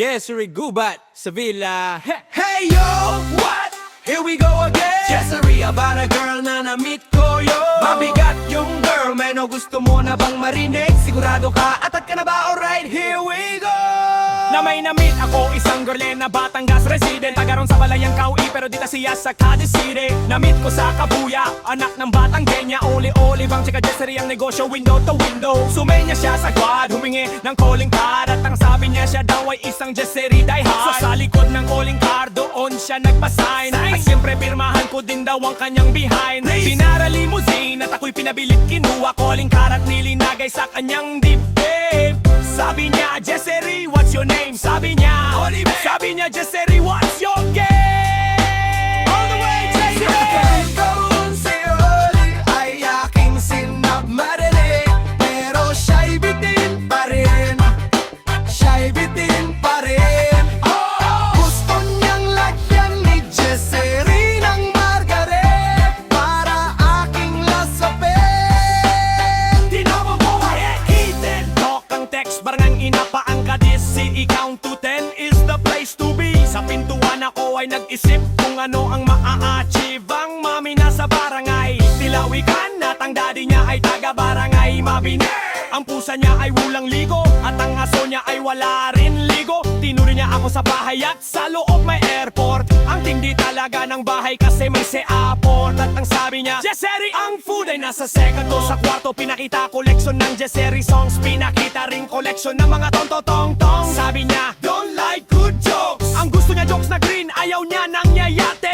Jessery Gubat, Sevilla. Hey, hey yo, what? Here we go again Jessery about a girl na na-meet ko yo Mabigat yung girl, meno gusto mo na bang marinig? Sigurado ka, atat ka na ba? Alright, here we go Na may na-meet ako isang girl na Batangas resident. Tagaron sa balayang Kaui pero dita siya sa Cadiz City. Na-meet ko sa Kabuya, anak ng batang Kenya. Oli-oli bang chika Jessery ang negosyo window to window. Sumenya siya sa quad, humingi ng calling card. At ang sabi niya siya daw ay isang Jessery die hard. So sa likod ng calling card doon siya nagpasign. At siyempre pirmahan ko din daw ang kanyang behind. Pinara limousine at ako'y pinabilit kinuha. Calling card at nilinagay sa kanyang dibdib. Sabi niya, Jessery, name? Sabi niya, Oliver. Sabi niya, Jessery, what's your game? All the way, Jessery! Kung si Oli ay aking sinabmarili Pero siya'y bitin pa rin Siya'y bitin Si i-count to 10 is the place to be. Sa pintuan ako ay nag-isip kung ano ang maa-achieve. Ang mami na sa barangay Tilawikan at ang daddy niya ay taga-barangay. Mabini Ang pusa niya ay wulang ligo At ang aso niya ay wala rin ligo. Tinuri niya ako sa bahay at sa loob may airport. Ang tindi talaga ng bahay kasi may seaport Sabi niya, Jessery, ang food ay nasa second to Sa kwarto. Pinakita koleksyon ng Jessery songs. Pinakita ring koleksyon ng mga tong-tong-tong Sabi niya, don't like good jokes. Ang gusto niya jokes na green, ayaw niya ng yayate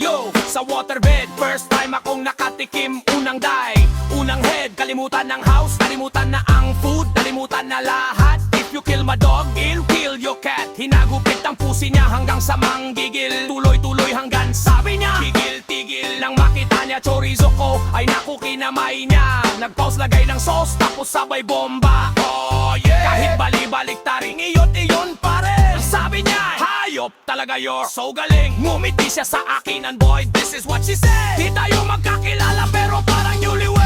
Yo, sa waterbed First time akong nakatikim. Unang day Unang head, kalimutan ng house Kalimutan na ang food, kalimutan na lahat. If you kill my dog, I'll kill your cat. Hinagupit ang pusi niya hanggang sa manggigil. Tuloy-tuloy hanggang sabi niya Tigil-tigil nang makita niya chorizo ko Ay naku kinamay niya. Nag-pause lagay ng sauce tapos sabay bomba. Oh yeah. Kahit bali-balik taring iyot iyon pa rin. Sabi niya, hayop talaga you're so galing Ngumiti siya sa akin and boy, this is what she said. Di tayo magkakilala pero parang newlywed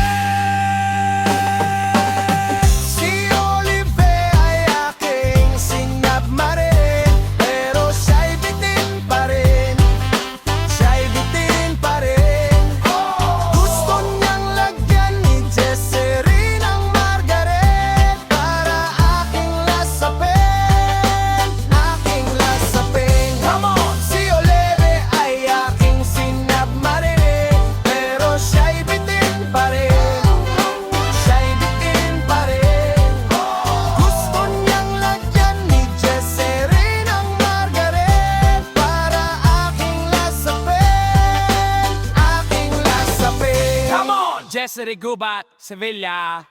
lasapin Aking lasapin